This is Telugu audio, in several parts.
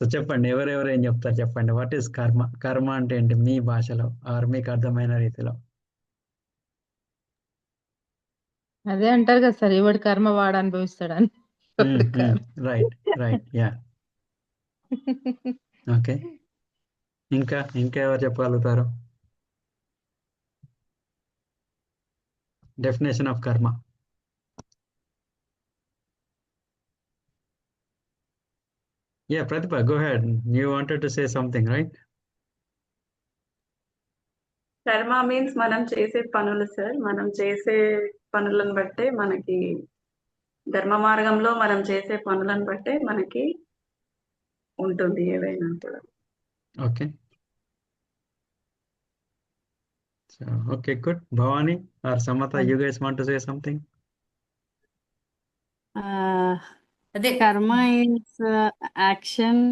సో చెప్పండి ఎవరెవరు ఏం చెప్తారు చెప్పండి. వాట్ ఈస్ కర్మ కర్మ అంటే ఏంటి? మీ భాషలో ఆర్ మీకు అర్థమైన రీతిలో? అదే అంటారు కదా సార్ ఎవడి కర్మ వాడు అనుభవిస్తాడని. రైట్ రైట్ యా ఓకే ఇంకా ఇంకా ఎవరు చెప్పగలుగుతారు? Definition of karma ya Pratibha go ahead you wanted to say something right karma means మనం చేసే పనులు సార్ మనం చేసే పనులను బట్టే మనకి ధర్మ మార్గంలో మనం చేసే పనులను బట్టే మనకి ఉంటుంది ఏదైనా కూడా okay okay good Bhavani or Samata you guys want to say something అదే కర్మ ఇస్ యాక్షన్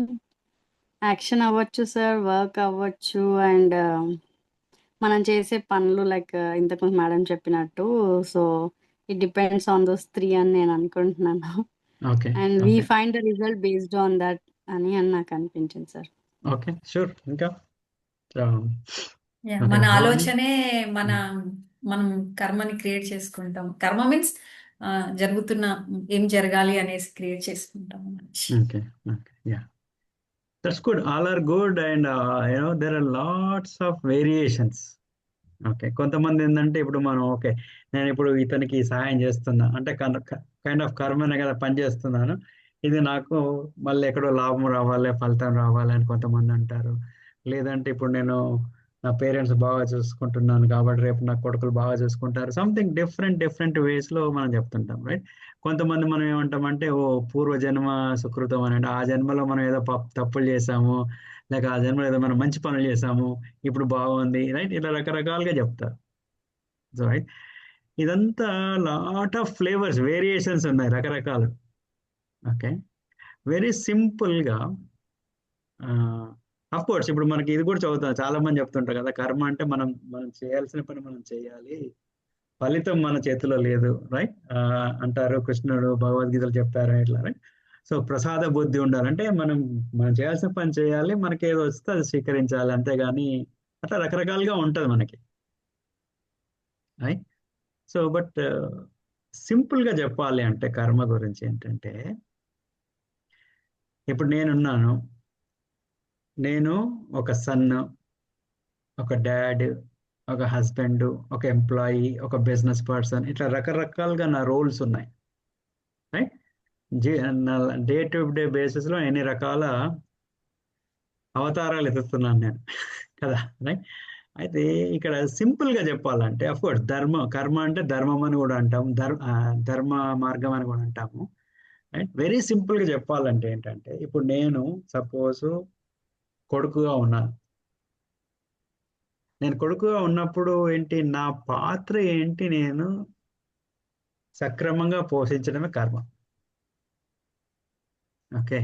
యాక్షన్ అవ్వచ్చు సార్ వర్క్ అవ్వచ్చు అండ్ మనం చేసే పనులు లైక్ ఇంతకుముందు మేడం చెప్పినట్టు. So it depends on those three అని నేను అనుకుంటున్నాను. Okay and we find the result based on that అని అని నాకు అనిపించింది సార్ ఓకే షూర్ ఇంకా? ఓకే మన భవానీ ఆలోచనే మన మనం కర్మని క్రియేట్ చేసుకుంటాం. కర్మ మీన్స్ జరుగుతున్న ఏం జరగాలి అనేసి క్రియేట్ చేసుకుంటాం okay okay ya. That's good all are good and you know there are lots of variations okay కొంతమంది ఏంటంటే ఇప్పుడు మనం ఓకే నేను ఇప్పుడు ఇతనికి సహాయం చేస్తున్నా అంటే కైండ్ ఆఫ్ కర్మనే కదా పని చేస్తున్నాను. ఇది నాకు మళ్ళీ ఎక్కడో లాభం రావాలి ఫలితం రావాలి అని కొంతమంది అంటారు. లేదంటే ఇప్పుడు నేను నా పేరెంట్స్ బాగా చూసుకుంటున్నాను కాబట్టి రేపు నా కొడుకులు బాగా చూసుకుంటారు. సంథింగ్ డిఫరెంట్ డిఫరెంట్ వేస్లో మనం చెప్తుంటాం రైట్ కొంతమంది మనం ఏమంటామంటే ఓ పూర్వజన్మ సుకృతం అని అంటే ఆ జన్మలో మనం ఏదో ప- తప్పులు చేసాము లేక ఆ జన్మలో ఏదో మనం మంచి పనులు చేసాము ఇప్పుడు బాగుంది రైట్ ఇలా రకరకాలుగా చెప్తారు. సో రైట్ ఇదంతా లాట్ ఆఫ్ ఫ్లేవర్స్ వేరియేషన్స్ ఉన్నాయి రకరకాలు. ఓకే వెరీ సింపుల్గా అఫ్ కోర్స్ ఇప్పుడు మనకి ఇది కూడా చదువుతాం చాలా మంది చెప్తుంటారు కదా కర్మ అంటే మనం మనం చేయాల్సిన పని మనం చేయాలి. ఫలితం మన చేతిలో లేదు రైట్ అంటారు కృష్ణుడు భగవద్గీతలు చెప్పారు ఇట్లా రైట్ సో ప్రసాద బుద్ధి ఉండాలంటే మనం మనం చేయాల్సిన పని చేయాలి మనకి ఏదో వస్తే అది స్వీకరించాలి అంతేగాని అట్లా రకరకాలుగా ఉంటుంది మనకి. రైట్ సో బట్ uh, సింపుల్గా చెప్పాలి అంటే కర్మ గురించి ఏంటంటే ఇప్పుడు నేనున్నాను నేను ఒక సన్ ఒక డాడ్ ఒక హస్బెండ్ ఒక ఎంప్లాయీ ఒక బిజినెస్ పర్సన్ ఇట్లా రకరకాలుగా నా రోల్స్ ఉన్నాయి. రైట్? డే టు డే బేసిస్లో ఎన్ని రకాల అవతారాలు ఎత్తుతున్నాను నేను. కదా? రైట్? అయితే ఇక్కడ సింపుల్గా చెప్పాలంటే అఫ్కోర్స్ ధర్మ కర్మ అంటే ధర్మం అని కూడా అంటాము ధర్మ ధర్మ మార్గం అని కూడా అంటాము. రైట్? వెరీ సింపుల్గా చెప్పాలంటే ఏంటంటే ఇప్పుడు నేను సపోజ్ కొడుకుగా ఉన్నాను. నేను కొడుకుగా ఉన్నప్పుడు ఏంటి నా పాత్ర ఏంటి నేను సక్రమంగా పోషించడమే కర్మ. ఓకే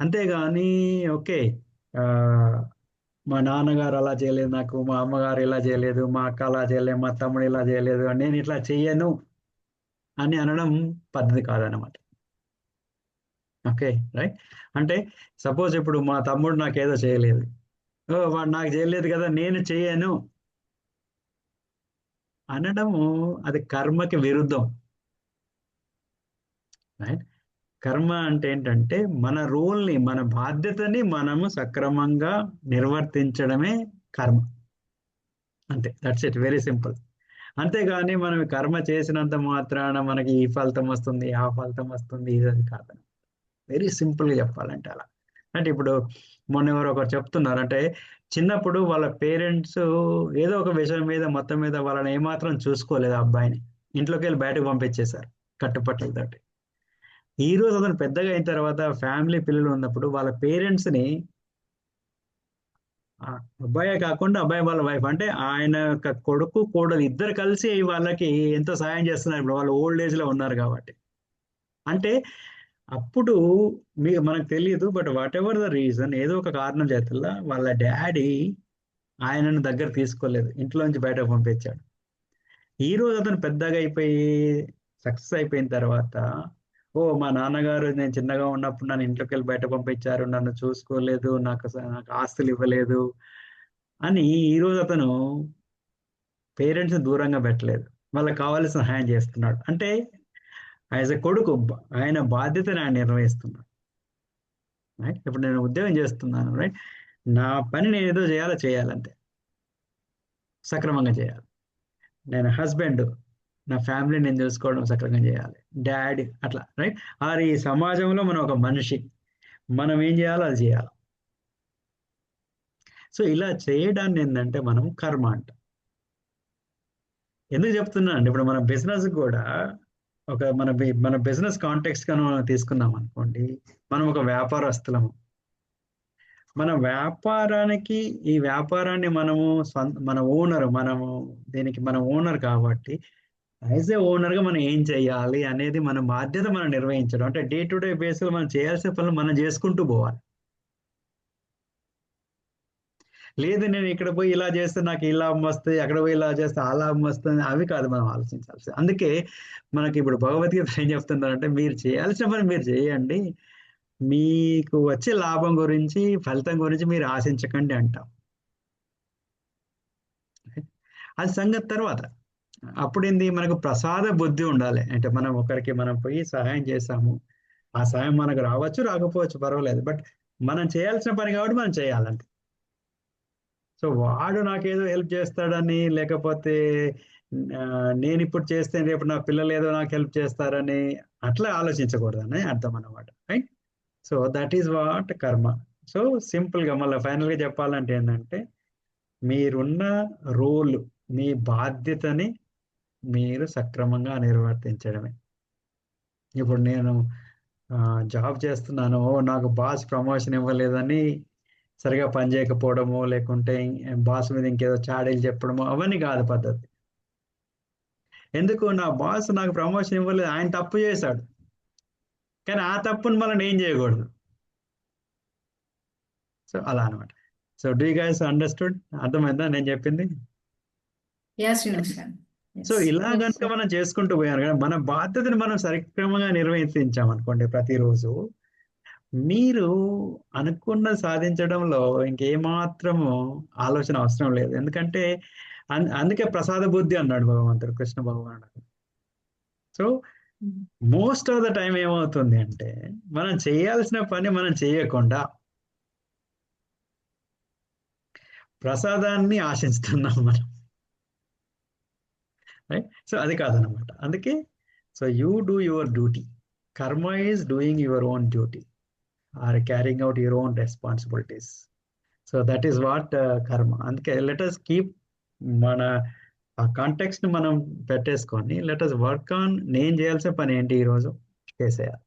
అంతేగాని ఓకే మా నాన్నగారు అలా చేయలేదు నాకు మా అమ్మగారు ఇలా చేయలేదు మా అక్క అలా చేయలేదు మా తమ్ముడు ఇలా చేయలేదు నేను ఇట్లా చెయ్యను అని అనడం పద్ధతి కాదనమాట ఓకే రైట్. అంటే సపోజ్ ఇప్పుడు మా తమ్ముడు నాకు ఏదో చేయలేదు వాడు నాకు చేయలేదు కదా నేను చేయను. అనడము అది కర్మకి విరుద్ధం. రైట్? కర్మ అంటే ఏంటంటే మన రోల్ని మన బాధ్యతని మనము సక్రమంగా నిర్వర్తించడమే కర్మ. అంతే దట్స్ ఇట్ వెరీ సింపుల్ అంతేగాని మనం కర్మ చేసినంత మాత్రాన మనకి ఈ ఫలితం వస్తుంది ఆ ఫలితం వస్తుంది ఇది అది వెరీ సింపుల్గా చెప్పాలంటే అలా. అంటే ఇప్పుడు మొన్న ఎవరు ఒకరు చెప్తున్నారు అంటే చిన్నప్పుడు వాళ్ళ పేరెంట్స్ ఏదో ఒక విషయం మీద మొత్తం మీద వాళ్ళని ఏమాత్రం చూసుకోలేదు ఆ అబ్బాయిని. ఇంట్లోకి వెళ్ళి బయటకు పంపించేశారు కట్టుపట్లతోటి ఈ రోజు అతను పెద్దగా అయిన తర్వాత ఫ్యామిలీ పిల్లలు ఉన్నప్పుడు వాళ్ళ పేరెంట్స్ని అబ్బాయే కాకుండా అబ్బాయి వాళ్ళ వైఫ్ అంటే ఆయన యొక్క కొడుకు కోడలు ఇద్దరు కలిసి వాళ్ళకి ఎంతో సాయం చేస్తున్నారు ఇప్పుడు? వాళ్ళు ఓల్డ్ ఏజ్లో ఉన్నారు కాబట్టి. అంటే అప్పుడు మీ మనకు తెలియదు but whatever the reason ఏదో ఒక కారణం చేతల్లా వాళ్ళ డాడీ ఆయనను దగ్గర తీసుకోలేదు ఇంట్లోంచి బయట బయటకు పంపించాడు. ఈ రోజు అతను పెద్దగా అయిపోయి సక్సెస్ అయిపోయిన తర్వాత ఓ మా నాన్నగారు నేను చిన్నగా ఉన్నప్పుడు నన్ను ఇంట్లోకి వెళ్ళి బయట పంపించారు నన్ను చూసుకోలేదు నాకు స- నాకు ఆస్తులు ఇవ్వలేదు అని ఈరోజు అతను పేరెంట్స్ దూరంగా పెట్టలేదు. వాళ్ళకి కావాల్సిన సహాయం చేస్తున్నాడు. అంటే యాజ్ ఎ కొడుకు ఆయన బాధ్యతను ఆయన నిర్వహిస్తున్నాడు. రైట్ ఇప్పుడు నేను ఉద్యోగం చేస్తున్నాను రైట్ నా పని నేను ఏదో చేయాలో చేయాలంతే. సక్రమంగా చేయాలి. నేను హస్బెండ్ నా ఫ్యామిలీ నేను చూసుకోవడం సక్రమంగా చేయాలి. డాడీ అట్లా రైట్ ఆర్ ఈ సమాజంలో మనం ఒక మనిషి. మనం ఏం చేయాలో అది చేయాలి. సో ఇలా చేయడాన్ని ఏంటంటే మనం కర్మ అంట. ఎందుకు చెప్తున్నాను అంటే ఇప్పుడు మన బిజినెస్ కూడా ఒక మన బి- మన బిజినెస్ కాంటెక్స్గా మనం తీసుకున్నాం అనుకోండి. మనం ఒక వ్యాపారస్తులము. మన వ్యాపారానికి ఈ వ్యాపారాన్ని మనము మన ఓనర్ మనము దీనికి మన ఓనర్ కాబట్టి యాజ్ ఏ ఓనర్గా మనం ఏం చేయాలి అనేది మన బాధ్యత మనం నిర్వహించడం. అంటే డే టు డే బేస్లో మనం చేయాల్సిన పనులు మనం చేసుకుంటూ పోవాలి. లేదు నేను ఇక్కడ పోయి ఇలా చేస్తే నాకు ఈ లాభం వస్తుంది అక్కడ పోయి ఇలా చేస్తే ఆ లాభం వస్తుంది అవి కాదు మనం ఆలోచించాల్సి అందుకే మనకి ఇప్పుడు భగవద్గీత ఏం చెప్తున్నారంటే మీరు చేయాల్సిన పని మీరు చేయండి. మీకు వచ్చే లాభం గురించి ఫలితం గురించి మీరు ఆశించకండి అంటాం. అది సంగతి తర్వాత. అప్పుడేంది? మనకు ప్రసాద బుద్ధి ఉండాలి. అంటే మనం ఒకరికి మనం పోయి సహాయం చేసాము ఆ సహాయం మనకు రావచ్చు రాకపోవచ్చు పర్వాలేదు. బట్ మనం చేయాల్సిన పని కాబట్టి మనం చేయాలంటే సో వాడు నాకేదో హెల్ప్ చేస్తాడని లేకపోతే నేను ఇప్పుడు చేస్తే రేపు నా పిల్లలు ఏదో నాకు హెల్ప్ చేస్తారని అట్లా ఆలోచించకూడదని అర్థం అన్నమాట right? So that is what karma. So సింపుల్గా మళ్ళీ ఫైనల్గా చెప్పాలంటే ఏంటంటే మీరున్న రోల్ మీ బాధ్యతని మీరు సక్రమంగా నిర్వర్తించడమే. ఇప్పుడు నేను జాబ్ చేస్తున్నాను నాకు బాస్ ప్రమోషన్ ఇవ్వలేదని సరిగా పని చేయకపోవడము లేకుంటే బాస్ మీద ఇంకేదో చాడీలు చెప్పడము అవన్నీ కాదు పద్ధతి. ఎందుకు నా బాస్ నాకు ప్రమోషన్ ఇవ్వలేదు ఆయన తప్పు చేశాడు. కానీ ఆ తప్పుని మళ్ళీ నేను చేయకూడదు. సో అలా అనమాట సో డూ గైస్ అండర్స్టూడ్ అర్థమైందా నేను చెప్పింది? సో. ఇలా కనుక మనం చేసుకుంటూ పోయాను కదా మన బాధ్యతను మనం సక్రమంగా నిర్వహించాం అనుకోండి ప్రతిరోజు మీరు అనుకున్న సాధించడంలో ఇంకేమాత్రము ఆలోచన అవసరం లేదు. ఎందుకంటే అందుకే ప్రసాద బుద్ధి అన్నాడు భగవంతుడు కృష్ణ భగవానుడు. So. Most of the time ఏమవుతుంది అంటే మనం చేయాల్సిన పని మనం చేయకుండా ప్రసాదాన్ని ఆశిస్తున్నాం మనం. రైట్ సో అది కాదనమాట అందుకే so you do your duty karma is doing your own duty or carrying out your own responsibilities so that is what karma అందుకే లెటస్ కీప్ మన ఆ కాంటెక్స్ట్ మనం పెట్టేసుకొని లెటస్ వర్క్ ఆన్ నేను చేయాల్సిన పని ఏంటి ఈరోజు? చేసేయాలి.